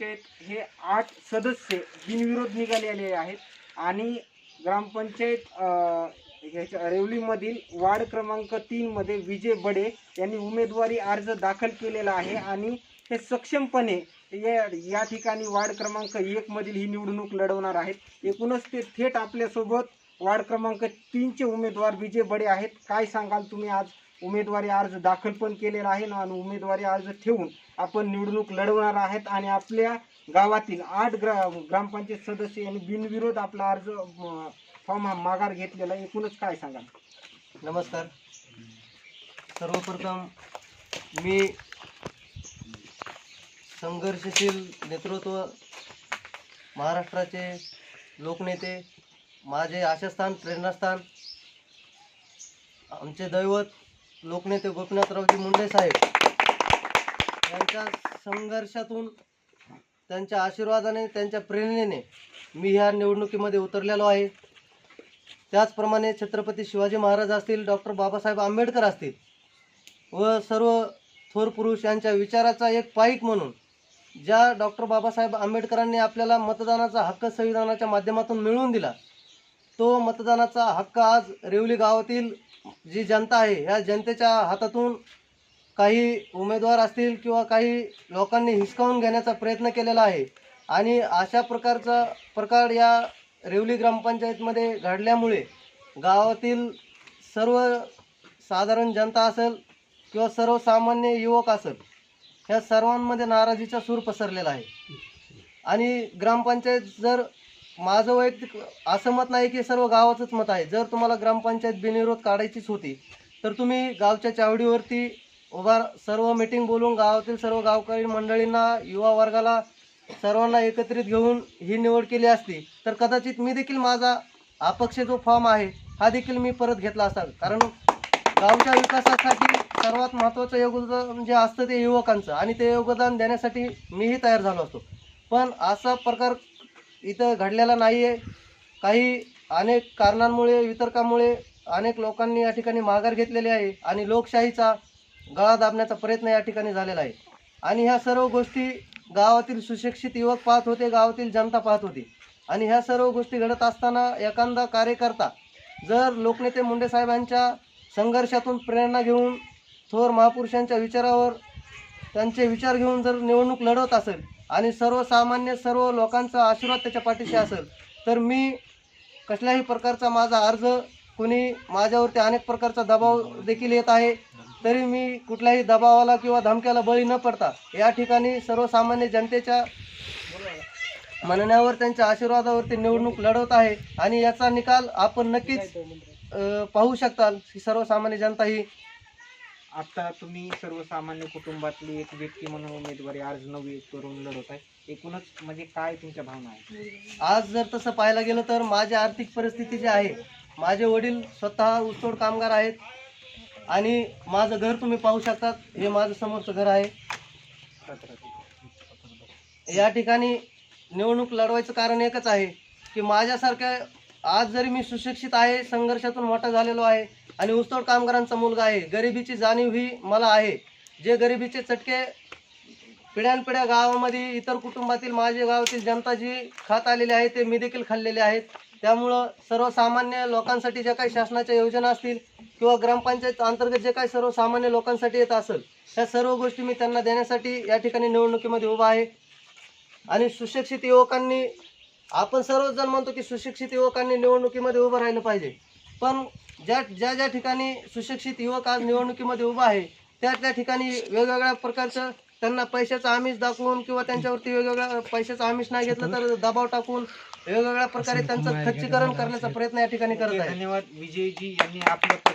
ग्रामपंचायत हे आठ सदस्य बिनविरोध निघालेले आहेत आणि ग्रामपंचायत ह्याच्या रेवलीमधील वार्ड क्रमांक तीनमध्ये विजय बडे यांनी उमेदवारी अर्ज दाखल केलेला आहे आणि हे सक्षमपणे या या ठिकाणी वार्ड क्रमांक एकमधील ही निवडणूक लढवणार आहेत. एकूणच ते थेट आपल्यासोबत वार्ड क्रमांक तीनचे उमेदवार विजय बडे आहेत. काय सांगाल तुम्ही? आज उमेदवारी अर्ज दाखल पण केलेला आहे ना आणि उमेदवारी अर्ज ठेवून आपण निवडणूक लढवणार आहेत. आणि आपल्या गावातील आठ ग्रा ग्रामपंचायत सदस्य यांनी बिनविरोध आपला अर्ज फॉर्म हा माघार घेतलेला एकूणच काय सांगाल? नमस्कार. सर्वप्रथम मी संघर्षशील नेतृत्व महाराष्ट्राचे लोकनेते माझे आशास्थान प्रेरणास्थान आमचे दैवत लोकनेते गोपीनाथरावजी मुंडे साहेब यांच्या संघर्षातून त्यांच्या आशीर्वादाने त्यांच्या प्रेरणेने मी ह्या निवडणुकीमध्ये उतरलेलो आहे. त्याचप्रमाणे छत्रपती शिवाजी महाराज असतील डॉक्टर बाबासाहेब आंबेडकर असतील व सर्व थोर पुरुष यांच्या विचाराचा एक पाईक म्हणून ज्या डॉक्टर बाबासाहेब आंबेडकरांनी आपल्याला मतदानाचा हक्क संविधानाच्या माध्यमातून मिळवून दिला तो मतदानाचा हक्क आज रेवली गावातील जी जनता आहे ह्या जनतेच्या हातातून काही उमेदवार असतील किंवा काही लोकांनी हिसकावून घेण्याचा प्रयत्न केलेला आहे. आणि अशा प्रकारचा प्रकार या रेवली ग्रामपंचायतमध्ये घडल्यामुळे गावातील सर्व साधारण जनता असेल किंवा सर्वसामान्य युवक असेल ह्या सर्वांमध्ये नाराजीचा सूर पसरलेला आहे. आणि ग्रामपंचायत जर माझं वैयक्तिक असं मत नाही की सर्व गावाचंच मत आहे. जर तुम्हाला ग्रामपंचायत बिनविरोध काढायचीच होती तर तुम्ही गावच्या चावडीवरती उभा सर्व मीटिंग बोलून गावातील सर्व गावकरी मंडळींना युवा वर्गाला सर्वांना एकत्रित घेऊन ही निवड केली असती तर कदाचित मी देखील माझा अपक्ष जो फॉर्म आहे हा देखील मी परत घेतला असता कारण गावच्या विकासासाठी सर्वात महत्त्वाचं योगदान जे असतं ते युवकांचं आणि ते योगदान देण्यासाठी मीही तयार झालो असतो. पण असा प्रकार इथं घडलेला नाही आहे काही अनेक कारणांमुळे वितर्कामुळे अनेक लोकांनी या ठिकाणी माघार घेतलेली आहे आणि लोकशाहीचा गळा दाबण्याचा प्रयत्न या ठिकाणी झालेला आहे. आणि ह्या सर्व गोष्टी गावातील सुशिक्षित युवक पाहत होते गावातील जनता पाहत होती. आणि ह्या सर्व गोष्टी घडत असताना एखादा कार्यकर्ता जर लोकनेते मुंडे साहेबांच्या संघर्षातून प्रेरणा घेऊन थोर महापुरुषांच्या विचारावर त्यांचे विचार घेऊन जर निवडणूक लढवत असेल आणि सर्वसामान्य सर्व लोकांचा आशीर्वाद त्याच्या पाठीशी असेल तर मी कसल्याही प्रकारचा माझा अर्ज कोणी माझ्यावरती अनेक प्रकारचा दबाव देखील येत आहे तरी मी कुठल्याही दबावाला किंवा धमक्याला बळी न पडता या ठिकाणी सर्वसामान्य जनतेच्या म्हणण्यावर त्यांच्या आशीर्वादावरती निवडणूक लढवत आहे आणि याचा निकाल आपण नक्कीच पाहू शकताल की सर्वसामान्य जनता ही आता तुम्ही सर्वसामान्य कुटुंबातली एक व्यक्ती म्हणून उमेदवारी अर्ज नवी करून लढवत आहे. एकूणच म्हणजे काय तुमच्या भावना आहेत? आज जर तसं पाहायला गेलं तर माझी आर्थिक परिस्थिती जी आहे माझे वडील स्वतः ऊसतोड कामगार आहेत आणि माझं घर तुम्ही पाहू शकतात हे माझं समोरचं घर आहे. या ठिकाणी निवडणूक लढवायचं कारण एकच आहे की माझ्यासारख्या आज जरी मी सुशिक्षित आहे संघर्षातून मोठा झालेलो आहे आणि ऊसतोड कामगारांचा मुलगा आहे. गरिबीची जाणीव ही मला आहे. जे गरिबीचे चटके पिढ्यानपिढ्या गावामध्ये इतर कुटुंबातील माझे गावातील जनता जी खात आलेली आहे ते मी देखील खाल्लेले आहेत. त्यामुळं सर्वसामान्य लोकांसाठी ज्या काही शासनाच्या योजना असतील किंवा ग्रामपंचायत अंतर्गत जे काही सर्वसामान्य लोकांसाठी येत असेल त्या सर्व गोष्टी मी त्यांना देण्यासाठी या ठिकाणी निवडणुकीमध्ये उभा आहे. आणि सुशिक्षित युवकांनी आपण सर्वजण म्हणतो की सुशिक्षित युवकांनी निवडणुकीमध्ये उभं राहिलं पाहिजे. पण ज्या ज्या ज्या ठिकाणी सुशिक्षित युवक आज निवडणुकीमध्ये उभा आहे त्या त्या ठिकाणी वेगवेगळ्या प्रकारचं त्यांना पैशाचं आमिष दाखवून किंवा त्यांच्यावरती वेगवेगळ्या पैशाचं आमिष नाही घेतलं तर दबाव टाकून वेगवेगळ्या प्रकारे त्यांचं खच्चीकरण करण्याचा प्रयत्न या ठिकाणी करत आहे. धन्यवाद विजयजी यांनी आपल्या